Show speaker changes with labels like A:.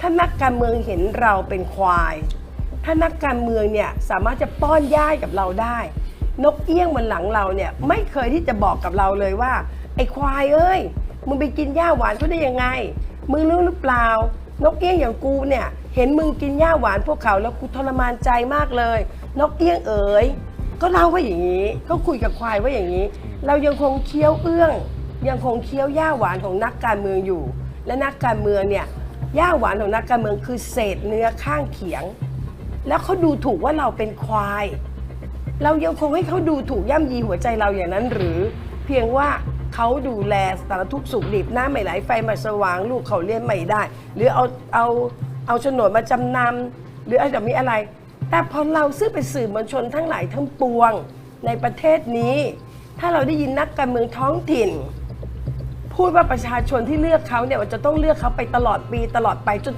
A: ถ้านักการเมืองเห็นเราเป็นควาย ถ้านักการเมืองเนี่ยสามารถจะป้อนย่ายกับเราได้ นกเอี้ยงบนหลังเราเนี่ยไม่เคยที่จะบอกกับเราเลยว่า ไอ้ควายเอ้ยมึงไปกินหญ้าหวานเขาได้ยังไง มึงรู้หรือเปล่า นกเอี้ยงอย่างกูเนี่ยเห็นมึงกินหญ้าหวานพวกเขาแล้วกูทรมานใจมากเลย นกเอี้ยงเอ๋ยก็เล่าว่าอย่างนี้ก็คุยกับควายว่าอย่างนี้ เรายังคงเคี้ยวเอื้อง ยังคงเคี้ยวหญ้าหวานของนักการเมืองอยู่ และนักการเมืองเนี่ย หญ้าหวานของนักการเมืองคือเศษเนื้อข้างเขียง แล้วเขาดูถูกว่าเราเป็นควาย เรายังคงให้เขาดูถูกย่ำยีหัวใจเราอย่างนั้นหรือ เพียงว่าเขาดูแลสารทุกสุขดิบน้ำไม่ไหลไฟมาสว่างลูกเขาเรียนไม่ได้ หรือเอาเอาเอาโฉนดมาจำนำหรืออะไรแบบนี้อะไร แต่พอเราซึ่งเป็นสื่อมวลชนทั้งหลายทั้งปวงในประเทศนี้ ถ้าเราได้ยินนักการเมืองท้องถิ่น พูดว่าประชาชนที่เลือกเขาเนี่ยว่าจะต้องเลือกเขาไปตลอดปีตลอดไปจน